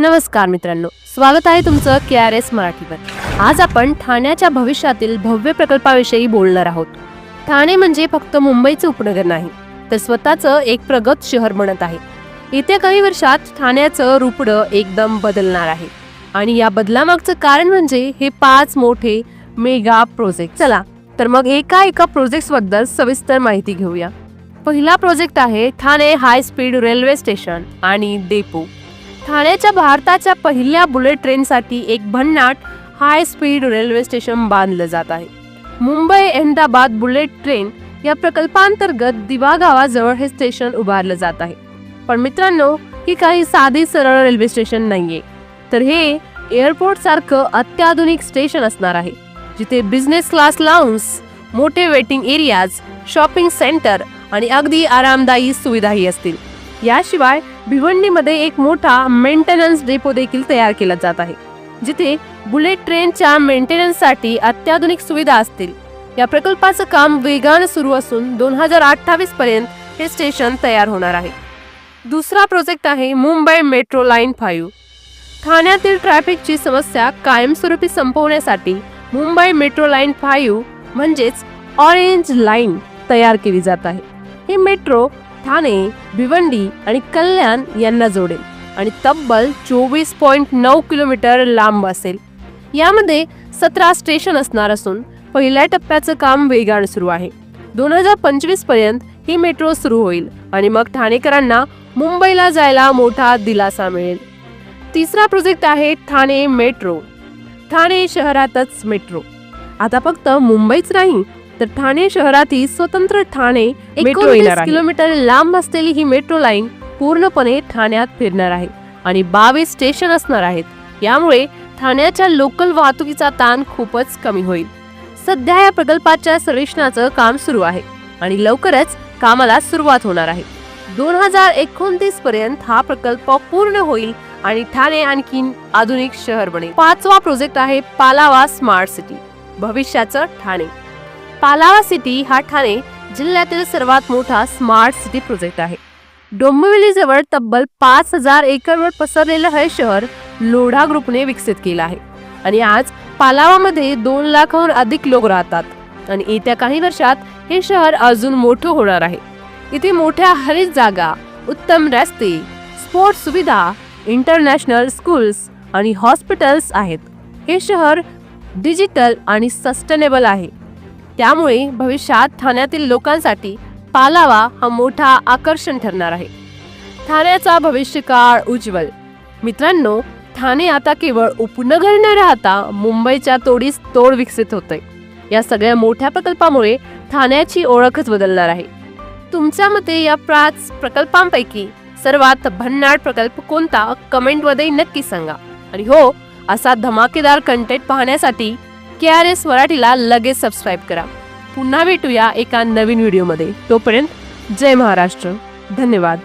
नमस्कार मित्रांनो स्वागत आहे तुमचं के आर एस मराठीवर. आज आपण ठाण्याच्या भविष्यातील भव्य प्रकल्पाविषयी बोलणार आहोत. ठाणे म्हणजे फक्त मुंबईचं उपनगर नाही तर स्वतःचं एक प्रगत शहर बनत आहे. येत्या काही वर्षात ठाण्याचं रूपडं एकदम बदलणार आहे. आणि या बदलामागचं कारण म्हणजे हे पाच मोठे मेगा प्रोजेक्ट चला तर मग एका एका प्रोजेक्टबद्दल सविस्तर माहिती घेऊया. पहिला प्रोजेक्ट आहे Thane high speed railway station आणि डेपो. ठाण्याच्या भारताच्या पहिल्या बुलेट ट्रेनसाठी एक भन्नाट हाय स्पीड रेल्वे स्टेशन बांधलं जात आहे. मुंबई अहमदाबाद बुलेट ट्रेन या प्रकल्पांतर्गत दिवा गावाजवळ हे स्टेशन उभारलं जात आहे. पण मित्रांनो ही काही साधी सरळ रेल्वे स्टेशन नाहीये. तर हे एअरपोर्ट सारखं अत्याधुनिक स्टेशन असणार आहे जिथे बिझनेस क्लास लाऊन्स मोठे वेटिंग एरियाज शॉपिंग सेंटर आणि अगदी आरामदायी सुविधाही असतील. याशिवाय भिवंडीमध्ये एक मोठा मेंटेनन्स डेपो देखील तयार केला जात आहे जिथे बुलेट ट्रेनच्या मेंटेनन्ससाठी अत्याधुनिक सुविधा असतील. या प्रकल्पाचं काम वेगानं सुरू असून दोन हजार अठ्ठावीस पर्यंत हे स्टेशन तयार होणार आहे. दुसरा प्रोजेक्ट आहे मुंबई मेट्रो लाईन फाईव्ह ठाण्यातील ट्रॅफिकची समस्या कायमस्वरूपी संपवण्यासाठी मुंबई मेट्रो लाईन फाईव्ह म्हणजेच ऑरेंज लाईन तयार केली जात आहे. ही मेट्रो ठाणे भिवंडी आणि कल्याण यांना जोडेल. आणि तब्बल चोवीस पॉईंट नऊ किलोमीटर लांब असेल. यामध्ये सतरा स्टेशन असणार असून पहिल्या टप्प्याचं काम वेगानं सुरू आहे. दोन हजार पंचवीसपर्यंत ही मेट्रो सुरू होईल आणि मग ठाणेकरांना मुंबईला जायला मोठा दिलासा मिळेल. तिसरा प्रोजेक्ट आहे ठाणे मेट्रो. ठाणे शहरातच मेट्रो. आता फक्त मुंबईच नाही तर ठाणे शहरातही स्वतंत्र ठाणे मेट्रो येणार आहे. किलोमीटर लांब असलेली ही मेट्रो लाईन पूर्णपणे ठाण्यात फिरणार आहे आणि बावीस स्टेशन असणार आहेत. यामुळे ठाण्याच्या लोकल वाहतुकीचा ताण खूपच कमी होईल. सध्या या प्रकल्पाच्या सर्वेक्षणाचं काम सुरू आहे आणि लवकरच कामाला सुरुवात होणार आहे. दोन हजार एकोणतीस पर्यंत हा प्रकल्प पूर्ण होईल आणि ठाणे आणखीन आधुनिक शहर बनेल. पाचवा प्रोजेक्ट आहे पालावा स्मार्ट सिटी. भविष्याचं ठाणे. पालावा सिटी हा ठाणे जिल्ह्यातील सर्वात मोठा स्मार्ट सिटी प्रोजेक्ट आहे. डोंबिवलीजवळ तब्बल पाच हजार एकरवर पसरलेलं हे शहर लोढा ग्रुपने विकसित केलं आहे. आणि आज पालावामध्ये दोन लाखाहून अधिक लोक राहतात. आणि येत्या काही वर्षात हे शहर अजून मोठं होणार आहे. इथे मोठ्या हरित जागा उत्तम रस्ते स्पोर्ट्स सुविधा इंटरनॅशनल स्कूल्स आणि हॉस्पिटल्स आहेत. हे शहर डिजिटल आणि सस्टेनेबल आहे. त्यामुळे भविष्यात ठाण्यातील लोकांसाठी पालावा हा मोठा आकर्षण ठरणार आहे. ठाण्याचा भविष्यकाळ उज्ज्वल. मित्रांनो ठाणे आता केवळ उपनगर न राहता मुंबईच्या तोडीस तोड विकसित होतंय. या सगळ्या मोठ्या प्रकल्पामुळे ठाण्याची ओळखच बदलणार आहे. तुमच्या मते या पाच प्रकल्पांपैकी सर्वात भन्नाट प्रकल्प कोणता? कमेंटमध्ये नक्की सांगा. आणि हो असा धमाकेदार कंटेंट पाहण्यासाठी के आर एस मराठीला लगेच सबस्क्राईब करा. पुन्हा भेटूया एका नवीन व्हिडिओमध्ये तोपर्यंत जय महाराष्ट्र. धन्यवाद.